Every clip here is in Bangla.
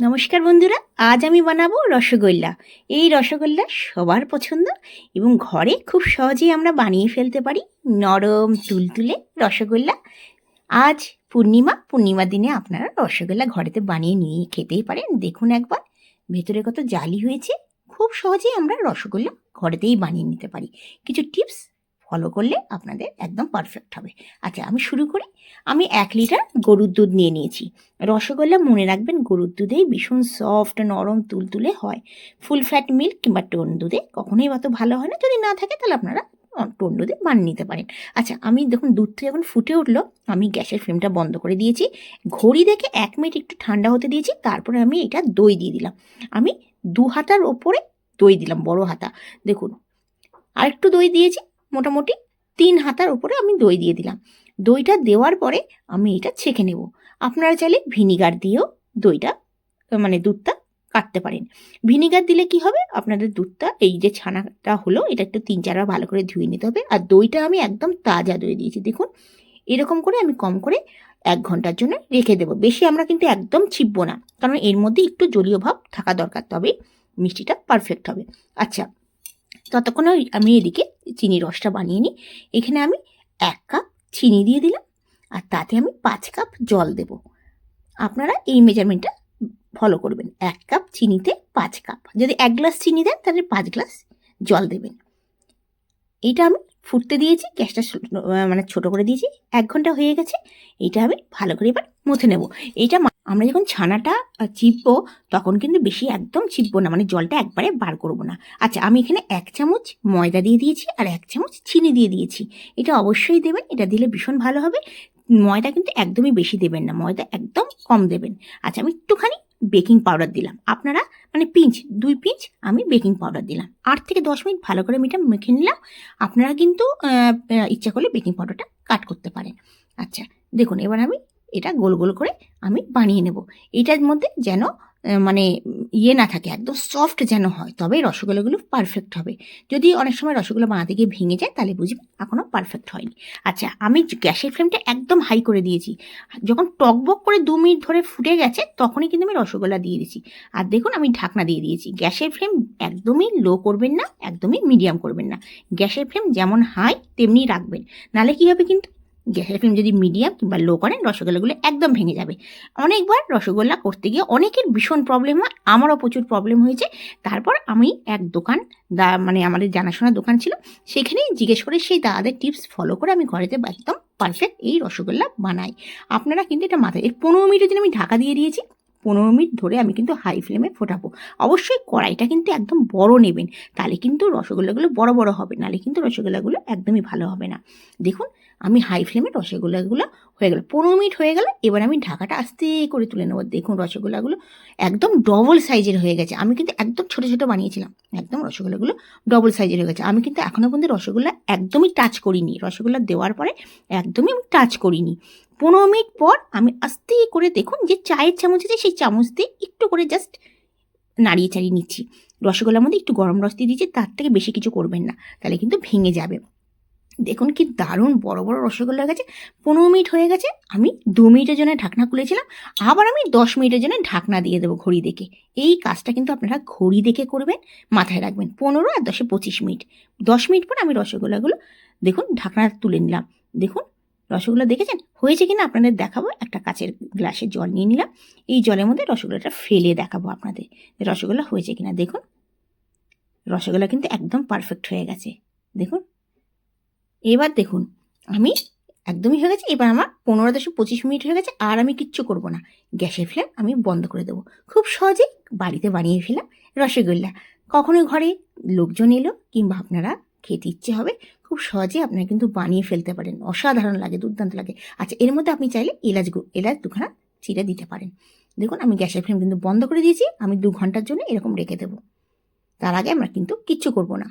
নমস্কার বন্ধুরা, আজ আমি বানাবো রসগোল্লা। এই রসগোল্লা সবার পছন্দ এবং ঘরে খুব সহজেই আমরা বানিয়ে ফেলতে পারি নরম তুলতুলে রসগোল্লা। আজ পূর্ণিমা পূর্ণিমা দিনে আপনারা রসগোল্লা ঘরেতে বানিয়ে নিয়ে খেতেই পারেন। দেখুন একবার, ভেতরে কত জালি হয়েছে। খুব সহজেই আমরা রসগোল্লা ঘরেতেই বানিয়ে নিতে পারি। কিছু টিপস ফলো করলে আপনাদের একদম পারফেক্ট হবে। আচ্ছা আমি শুরু করি। আমি এক লিটার গরুর দুধ নিয়ে নিয়েছি। রসগোল্লা মনে রাখবেন, গরুর দুধেই ভীষণ সফট নরম, তুলতুলে হয়। ফুল ফ্যাট মিল্ক কিংবা টোন দুধে কখনোই অত ভালো হয় না। যদি না থাকে, তাহলে আপনারা টোন দুধে বানিয়ে নিতে পারেন। আচ্ছা আমি দেখুন, দুধটা যখন ফুটে উঠল, আমি গ্যাসের ফ্লেমটা বন্ধ করে দিয়েছি। ঘড়ি দেখে এক মিনিট একটু ঠান্ডা হতে দিয়েছি, তারপরে আমি এটা দই দিয়ে দিলাম। আমি দু হাতার ওপরে দই দিলাম, বড় হাতা। দেখুন আর একটু দই দিয়েছি মোটামুটি তিন হাতার উপরে আমি দই দিয়ে দিলাম। দইটা দেওয়ার পরে আমি এটা ছেঁকে নেব। আপনারা চাইলে ভিনিগার দিয়েও দইটা মানে দুধটা কাটতে পারেন। ভিনিগার দিলে কি হবে? আপনাদের দুধটা, এই যে ছানাটা হলো, এটা একটু তিন চারবার ভালো করে ধুয়ে নিতে হবে। আর দইটা আমি একদম তাজা দই দিয়েছি। দেখুন, এরকম করে আমি কম করে এক ঘণ্টার জন্য রেখে দেবো। বেশি আমরা কিন্তু একদম ছিপবো না। কারণ এর মধ্যে একটু জলীয় ভাব থাকা দরকার তবে মিষ্টিটা পারফেক্ট হবে। আচ্ছা ততক্ষণে আমি এদিকে চিনি রসটা বানিয়ে নিই। এখানে আমি এক কাপ চিনি দিয়ে দিলাম আর তাতে আমি পাঁচ কাপ জল দেব। আপনারা এই মেজারমেন্টটা ফলো করবেন। এক কাপ চিনিতে পাঁচ কাপ। যদি এক গ্লাস চিনি দেন, তাহলে পাঁচ গ্লাস জল দেবেন। এইটা আমি ফুটতে দিয়েছি, গ্যাসটা মানে ছোট করে দিয়েছি। এক ঘণ্টা হয়ে গেছে। এইটা আমি ভালো করে এবার মুছে নেব। এইটা মা- আমরা যখন ছানাটা চিপবো, তখন কিন্তু বেশি একদম চিপবো না মানে জলটা একবারে বার করব না। আচ্ছা আমি এখানে এক চামচ ময়দা দিয়ে দিয়েছি আর এক চামচ চিনি দিয়ে দিয়েছি। এটা অবশ্যই দেবেন, এটা দিলে ভীষণ ভালো হবে। ময়দা কিন্তু একদমই বেশি দেবেন না, ময়দা একদম কম দেবেন। আচ্ছা আমি একটুখানি বেকিং পাউডার দিলাম। আপনারা মানে পিঞ্চ, দুই পিঞ্চ আমি বেকিং পাউডার দিলাম। আট থেকে দশ মিনিট ভালো করে মিটা মেখে নিলাম। আপনারা কিন্তু ইচ্ছা করলে বেকিং পাউডারটা কাট করতে পারেন। আচ্ছা দেখুন, এবার আমি এটা গোল গোল করে আমি বানিয়ে নেব। এটার মধ্যে যেন মানে ইয়ে না থাকে, একদম সফট যেন হয় তবে রসগোল্লাগুলো পারফেক্ট হবে। যদি অনেক সময় রসগোল্লা বানাতে গিয়ে ভেঙে যায়, তাহলে বুঝবেন এখনও পারফেক্ট হয়নি। আচ্ছা আমি গ্যাসের ফ্লেমটা একদম হাই করে দিয়েছি। যখন টকবক করে দু মিনিট ধরে ফুটে গেছে, তখনই কিন্তু আমি রসগোল্লা দিয়ে দিয়েছি। আর দেখুন, আমি ঢাকনা দিয়ে দিয়েছি। গ্যাসের ফ্লেম একদমই লো করবেন না, একদমই মিডিয়াম করবেন না। গ্যাসের ফ্লেম যেমন হাই তেমনি রাখবেন। নালে কী হবে কিন্তু গ্যাসের ফ্লেম যদি মিডিয়াম কিংবা লো করেন, রসগোল্লাগুলো একদম ভেঙে যাবে। অনেকবার রসগোল্লা করতে গিয়ে অনেকের ভীষণ প্রবলেম হয়, আমারও প্রচুর প্রবলেম হয়েছে। তারপর আমি এক দোকান দা মানে আমাদের জানাশোনা দোকান ছিল, সেখানেই জিজ্ঞেস করে সেই দাদাদের টিপস ফলো করে আমি ঘরেতে একদম পারফেক্ট এই রসগোল্লা বানাই। আপনারা কিন্তু এটা মাথায়, এর পনেরো মিনিটের জন্য আমি ঢাকা দিয়ে দিয়েছি। পনেরো মিনিট ধরে আমি কিন্তু হাই ফ্লেমে ফোটাবো। অবশ্যই কড়াইটা কিন্তু একদম বড় নেবেন, তাহলে কিন্তু রসগোল্লাগুলো বড় বড় হবে, নাহলে কিন্তু রসগোল্লাগুলো একদমই ভালো হবে না। দেখুন, আমি হাই ফ্লেমে রসগোল্লাগুলো হয়ে গেল, পনেরো মিনিট হয়ে গেল, এবার আমি ঢাকাটা আস্তে করে তুলে নেব। দেখুন, রসগোল্লাগুলো একদম ডবল সাইজের হয়ে গেছে। আমি কিন্তু একদম ছোটো ছোটো বানিয়েছিলাম, একদম রসগোল্লাগুলো ডবল সাইজের হয়ে গেছে। আমি কিন্তু এখনও পর্যন্ত রসগোল্লা একদমই টাচ করিনি। রসগোল্লা দেওয়ার পরে একদমই আমি টাচ করিনি। পনেরো মিনিট পর আমি আস্তে করে দেখুন যে চায়ের চামচ আছে, সেই চামচ দিয়ে একটু করে জাস্ট নাড়িয়ে চাড়িয়ে নিচ্ছি। রসগোল্লার মধ্যে একটু গরম রস দিয়ে দিচ্ছি তার থেকে বেশি কিছু করবেন না, তাহলে কিন্তু ভেঙে যাবে। দেখুন কি দারুণ বড় বড় রসগোল্লা হয়ে গেছে, পনেরো মিনিট হয়ে গেছে, আমি দু মিনিটের জন্য ঢাকনা খুলেছিলাম, আবার আমি দশ মিনিটের জন্য ঢাকনা দিয়ে দেবো ঘড়ি দেখে। এই কাজটা কিন্তু আপনারা ঘড়ি দেখে করবেন, মাথায় রাখবেন, পনেরো আর দশে পঁচিশ মিনিট। দশ মিনিট পর আমি রসগোল্লাগুলো দেখুন ঢাকনা তুলে নিলাম, দেখুন রসগোল্লা দেখেছেন? হয়েছে কিনা আপনাদের দেখাবো। একটা কাচের গ্লাসে জল নিয়ে নিলাম। এই জলের মধ্যে রসগোল্লাটা ফেলে দেখাবো আপনাদের রসগোল্লা হয়েছে কিনা। দেখুন। রসগোল্লা কিন্তু একদম পারফেক্ট হয়ে গেছে। দেখুন। এবার দেখুন, আমি একদমই হয়ে গেছে। এবার আমার পনেরো দশ পঁচিশ মিনিট হয়ে গেছে আর আমি কিচ্ছু করব না। গ্যাসের ফ্লেম আমি বন্ধ করে দেবো। খুব সহজেই বাড়িতে বানিয়ে ফেলাম রসগোল্লা। কখনো ঘরে লোকজন এলো কিংবা আপনারা খেতে ইচ্ছে হবে খুব সহজেই আপনারা কিন্তু বানিয়ে ফেলতে পারেন। অসাধারণ লাগে, দুর্দান্ত লাগে। আচ্ছা এর মধ্যে আপনি চাইলে এলাচ এলাচ দুখানা চিড়ে দিতে পারেন। দেখুন, আমি গ্যাসের ফ্লেম কিন্তু বন্ধ করে দিয়েছি, আমি দু ঘণ্টার জন্য এরকম রেখে দেবো। তার আগে আমরা কিন্তু কিচ্ছু করব না।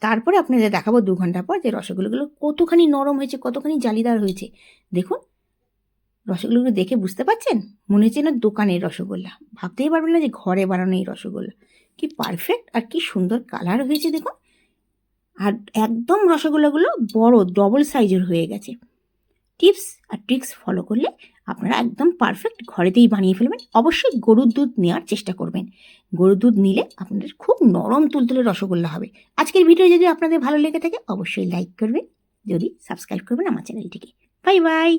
তারপরে আপনাদের দেখাবো দু ঘণ্টা পর যে রসগোল্লাগুলো কতখানি নরম হয়েছে, কতখানি জালিদার হয়েছে। দেখুন, রসগোল্লাগুলো দেখে বুঝতে পারছেন? মনে হচ্ছে না দোকানের রসগোল্লা। ভাবতেই পারবেন না যে ঘরে বানানো এই রসগোল্লা। কি পারফেক্ট আর কি সুন্দর কালার হয়েছে, দেখুন। আর একদম রসগোল্লাগুলো বড় ডবল সাইজের হয়ে গেছে। টিপস আর ট্রিক্স ফলো করলে আপনারা একদম পারফেক্ট ঘরেতেই বানিয়ে ফেলবেন। অবশ্যই গরুর দুধ নেওয়ার চেষ্টা করবেন। গরুর দুধ নিলে আপনাদের খুব নরম তুলতুলে রসগোল্লা হবে। আজকের ভিডিও যদি আপনাদের ভালো লেগে থাকে, অবশ্যই লাইক করবেন। যদি সাবস্ক্রাইব করবেন আমার চ্যানেলটিকে বাই বাই